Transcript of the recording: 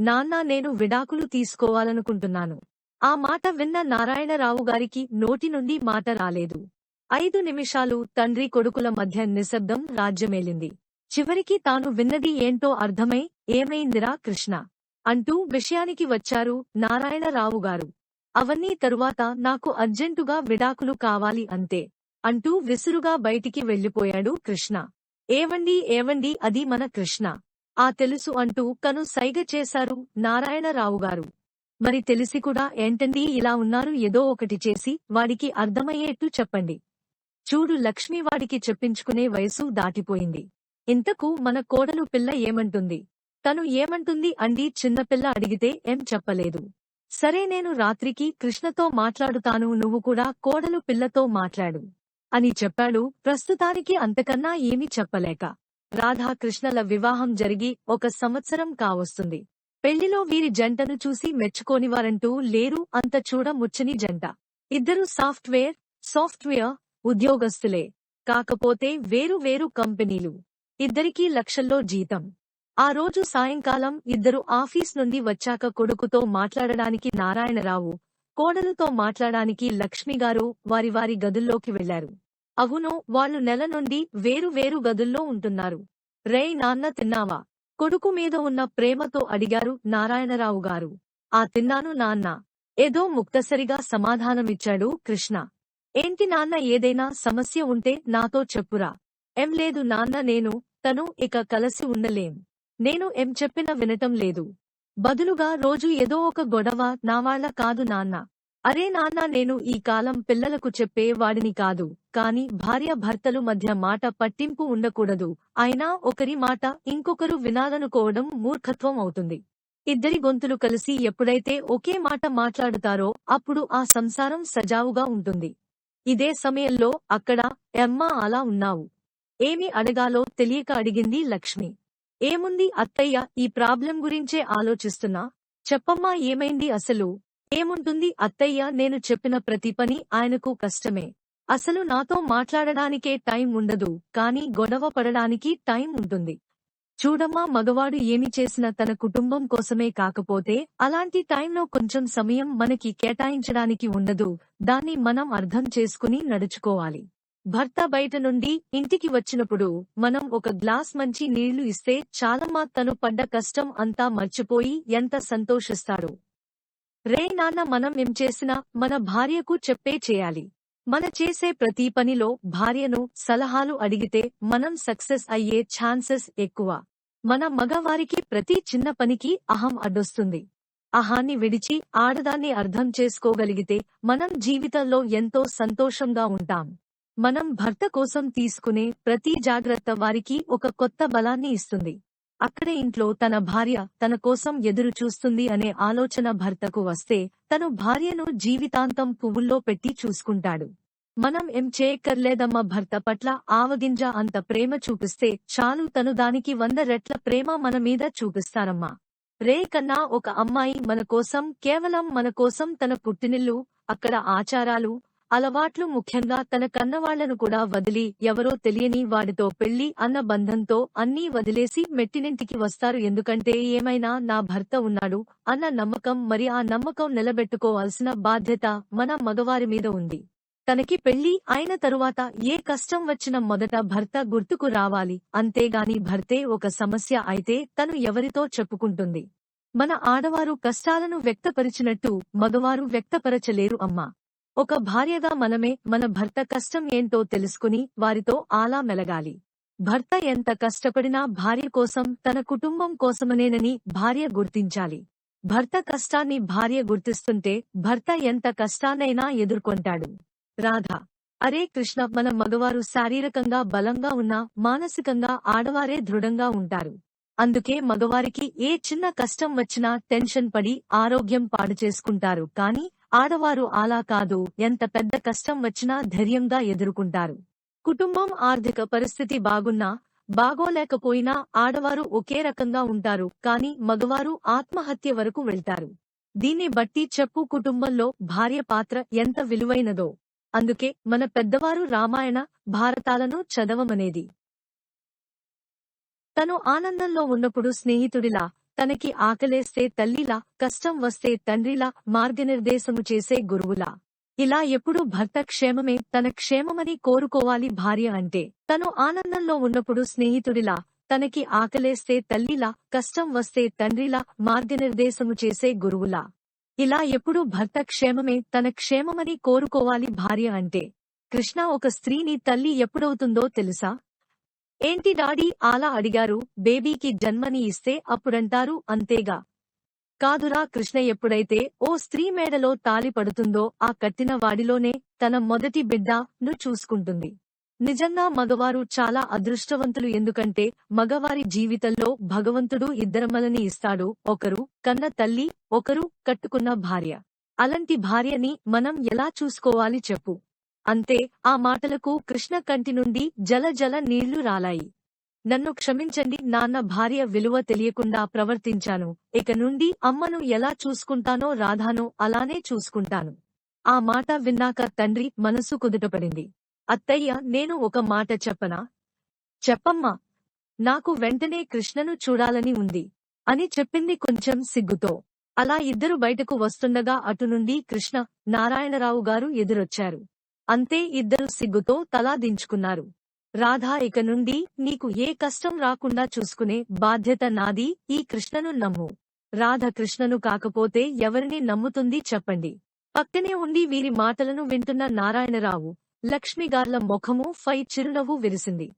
నాన్న నేను విడాకులు తీసుకోవాలనుకుంటున్నాను. ఆ మాట విన్న నారాయణరావు గారికి నోటి నుండి మాట రాలేదు. ఐదు నిమిషాలు తండ్రి కొడుకుల మధ్య నిశ్శబ్దం రాజ్యమేలింది. చివరికి తాను విన్నది ఏంటో అర్థమై ఏమైందిరా కృష్ణ! అంటూ విషయానికి వచ్చారు నారాయణరావు గారు. అవన్నీ తరువాత నాకు అర్జెంటుగా విడాకులు కావాలి అంతే అంటూ విసురుగా బయటికి వెళ్ళిపోయాడు కృష్ణ. ఏవండి ఏవండి అది మన కృష్ణ. ఆ తెలుసు అంటూ కను సైగ చేశారు నారాయణరావు గారు. మరి తెలిసి కూడా ఏంటండి ఇలా ఉన్నారు ఏదో ఒకటి చేసి వాడికి అర్థమయ్యేట్టు చెప్పండి. చూడు లక్ష్మి వాడికి చెప్పించుకునే వయసు దాటిపోయింది. ఇంతకు మన కోడలు పిల్ల ఏమంటుంది? తను ఏమంటుంది అండి చిన్నపిల్ల అడిగితే ఏం చెప్పలేదు. సరే నేను రాత్రికి కృష్ణతో మాట్లాడుతాను నువ్వు కూడా కోడలు పిల్లతో మాట్లాడు. అని చెప్పాడు. ప్రస్తుతానికి అంతకన్నా ఏమీ చెప్పలేక. రాధాకృష్ణల వివాహం జరిగి ఒక సంవత్సరం కావస్తుంది. పెళ్ళిలో వీరి జంటను చూసి మెచ్చుకోనివారంటూ లేరు అంత చూడముచ్చని జంట. ఇద్దరు సాఫ్ట్వేర్ సాఫ్ట్వేర్ ఉద్యోగస్తులే. కాకపోతే వేరు వేరు కంపెనీలు. ఇద్దరికీ లక్షల్లో జీతం. ఆ రోజు సాయంకాలం ఇద్దరు ఆఫీస్ నుండి వచ్చాక కొడుకుతో మాట్లాడడానికి నారాయణరావు కోడలుతో మాట్లాడడానికి లక్ష్మిగారు వారి వారి గదుల్లోకి వెళ్ళారు అవును వాళ్ళు నెల నుండి వేరు వేరు గదుల్లో ఉంటున్నారు. రేయ్ నాన్న తిన్నావా? కొడుకు మీద ఉన్న ప్రేమతో అడిగారు నారాయణరావు గారు. ఆ తిన్నాను నాన్న. ఏదో ముక్తసరిగా సమాధానమిచ్చాడు కృష్ణ. ఏంటి నాన్న ఏదైనా సమస్య ఉంటే నాతో చెప్పురా. ఎం లేదు నాన్న నేను తను ఇక కలసి ఉండలేం. నేను ఎం చెప్పిన వినటం లేదు. బదులుగా రోజు ఏదో ఒక గొడవ నావాళ్ళ కాదు నాన్న. అరే నాన్న నేను ఈ కాలం పిల్లలకు చెప్పే వాడిని కాదు. కాని భార్య భర్తలు మధ్య మాట పట్టింపు ఉండకూడదు. అయినా ఒకరి మాట ఇంకొకరు వినాలనుకోవడం మూర్ఖత్వం అవుతుంది. ఇద్దరి గొంతులు కలిసి ఎప్పుడైతే ఒకే మాట మాట్లాడుతారో అప్పుడు ఆ సంసారం సజావుగా ఉంటుంది. ఇదే సమయంలో అక్కడ ఎమ్మా అలా ఉన్నావు. ఏమి అడగాలో తెలియక అడిగింది లక్ష్మి. ఏముంది అత్తయ్య ఈ ప్రాబ్లం గురించే ఆలోచిస్తున్నా. చెప్పమ్మా ఏమైంది అసలు? ఏముంటుంది? అత్తయ్య నేను చెప్పిన ప్రతి పని ఆయనకు కష్టమే. అసలు నాతో మాట్లాడడానికే టైం ఉండదు కాని గొడవ పడడానికి టైం ఉంటుంది. చూడమ్మా మగవాడు ఏమి చేసినా తన కుటుంబం కోసమే కాకపోతే అలాంటి టైంలో కొంచెం సమయం మనకి కేటాయించడానికి ఉండదు. దాన్ని మనం అర్థం చేసుకుని నడుచుకోవాలి. భర్త బయట నుండి ఇంటికి వచ్చినప్పుడు మనం ఒక గ్లాస్ మంచి నీళ్ళు ఇస్తే చాలమ్మా తను పడ్డ కష్టం అంతా మర్చిపోయి ఎంత సంతోషిస్తాడో. రే నాన్న మనం ఏం చేసినా మన భార్యకు చెప్పే చేయాలి. మన చేసే ప్రతి పనిలో భార్యను సలహాలు అడిగితే మనం సక్సెస్ అయ్యే ఛాన్సెస్ ఎక్కువ. మన మగవారికి ప్రతి చిన్న పనికి అహం అడ్డొస్తుంది. అహాన్ని విడిచి ఆడదాన్ని అర్థం చేసుకోగలిగితే మనం జీవితంలో ఎంతో సంతోషంగా ఉంటాం. మనం భర్త కోసం తీసుకునే ప్రతి జాగ్రత్త వారికి ఒక కొత్త బలాన్ని ఇస్తుంది. అక్కడే ఇంట్లో తన భార్య తన కోసం ఎదురు చూస్తుంది అనే ఆలోచన భర్తకు వస్తే తను భార్యను జీవితాంతం పువ్వుల్లో పెట్టి చూసుకుంటాడు. మనం ఏం చేయక్కర్లేదమ్మ భర్త పట్ల ఆవగింజ అంత ప్రేమ చూపిస్తే చాలు తను దానికి వంద రెట్ల ప్రేమ మన మీద చూపిస్తారమ్మా. రే కన్నా ఒక అమ్మాయి మన కోసం కేవలం మన కోసం తన పుట్టినిల్లు అక్కడ ఆచారాలు అలవాట్లు ముఖ్యంగా తన కన్నవాళ్ళను కూడా వదిలి ఎవరో తెలియని వాడితో పెళ్ళి అన్న బంధంతో అన్నీ వదిలేసి మెట్టినింటికి వస్తారు. ఎందుకంటే ఏమైనా నా భర్త ఉన్నాడు అన్న నమ్మకం మరి ఆ నమ్మకం నిలబెట్టుకోవాల్సిన బాధ్యత మన మగవారి మీద ఉంది. తనకి పెళ్ళి అయిన తరువాత ఏ కష్టం వచ్చిన మొదట భర్త గుర్తుకు రావాలి. అంతేగాని భర్తే ఒక సమస్య అయితే తను ఎవరితో చెప్పుకుంటుంది? మన ఆడవారు కష్టాలను వ్యక్తపరిచినట్టు మగవారు వ్యక్తపరచలేరు అమ్మా. ఒక భార్యగా మనమే మన భర్త కష్టం ఏంటో తెలుసుకుని వారితో ఆలా మెలగాలి. భర్త ఎంత కష్టపడినా భార్య కోసం తన కుటుంబం కోసమనేనని భార్య గుర్తించాలి. భర్త కష్టాన్ని భార్య గుర్తిస్తుంటే భర్త ఎంత కష్టాన్నైనా ఎదుర్కొంటాడు. రాధ అరే కృష్ణ మన మగవారు శారీరకంగా బలంగా ఉన్నా మానసికంగా ఆడవారే దృఢంగా ఉంటారు. అందుకే మగవారికి ఏ చిన్న కష్టం వచ్చినా టెన్షన్ పడి ఆరోగ్యం పాడు చేసుకుంటారు. కాని ఆడవారు అలా కాదు ఎంత పెద్ద కష్టం వచ్చినా ధైర్యంగా ఎదుర్కొంటారు. కుటుంబం ఆర్థిక పరిస్థితి బాగున్నా బాగోలేకపోయినా ఆడవారు ఒకే రకంగా ఉంటారు కాని మగవారు ఆత్మహత్య వరకు వెళ్తారు. దీన్ని బట్టి చెప్పు కుటుంబంలో భార్య పాత్ర ఎంత విలువైనదో. అందుకే మన పెద్దవారు రామాయణ భారతాలను చదవమనేది. తను ఆనందంలో ఉన్నప్పుడు స్నేహితుడిలా తనకి ఆకలేస్తే తల్లిలా కష్టం వస్తే తండ్రిలా మార్గనిర్దేశము చేసే గురువులా. ఇలా ఎప్పుడూ భర్త క్షేమమే తన క్షేమమని కోరుకోవాలి భార్య అంటే. తను ఆనందంలో ఉన్నప్పుడు స్నేహితుడిలా తనకి ఆకలేస్తే తల్లిలా కష్టం వస్తే తండ్రిలా మార్గనిర్దేశము చేసే గురువులా. ఇలా ఎప్పుడూ భర్త క్షేమమే తన క్షేమమని కోరుకోవాలి భార్య అంటే. కృష్ణ ఒక స్త్రీని తల్లి ఎప్పుడవుతుందో తెలుసా? ఏంటి డాడీ అలా అడిగారు? బేబీకి జన్మని ఇస్తే అప్పుడంటారు అంతేగా. కాదురా కృష్ణ ఎప్పుడైతే ఓ స్త్రీ మేడలో తాలి పడుతుందో ఆ కట్టిన వాడిలోనే తన మొదటి బిడ్డ ను చూసుకుంటుంది. నిజంగా మగవారు చాలా అదృష్టవంతులు ఎందుకంటే మగవారి జీవితంలో భగవంతుడు ఇద్దరమ్మలని ఇస్తాడు. ఒకరు కన్న తల్లి ఒకరు కట్టుకున్న భార్య. అలాంటి భార్యని మనం ఎలా చూసుకోవాలి చెప్పు? అంతే ఆ మాటలకు కృష్ణ కంటి నుండి జల జల నీళ్ళు రాలాయి. నన్ను క్షమించండి నాన్న భార్య విలువ తెలియకుండా ప్రవర్తించాను. ఇక నుండి అమ్మను ఎలా చూసుకుంటానో రాధానో అలానే చూసుకుంటాను. ఆ మాట విన్నాక తండ్రి మనసు కుదుటపడింది. అత్తయ్య నేను ఒక మాట చెప్పనా? చెప్పమ్మా. నాకు వెంటనే కృష్ణను చూడాలని ఉంది. అని చెప్పింది కొంచెం సిగ్గుతో. అలా ఇద్దరు బయటకు వస్తుండగా అటు నుండి కృష్ణ నారాయణరావు గారు ఎదురొచ్చారు. అంతే ఇద్దరు సిగ్గుతో తలా దించుకున్నారు. రాధా ఇక నుండి నీకు ఏ కష్టం రాకుండా చూసుకునే బాధ్యత నాది ఈ కృష్ణను నమ్ము. రాధ కృష్ణను కాకపోతే ఎవరిని నమ్ముతుంది చెప్పండి. పక్కనే ఉండి వీరి మాటలను వింటున్న నారాయణరావు లక్ష్మిగార్ల ముఖము ఫై చిరునవ్వు విరిసింది.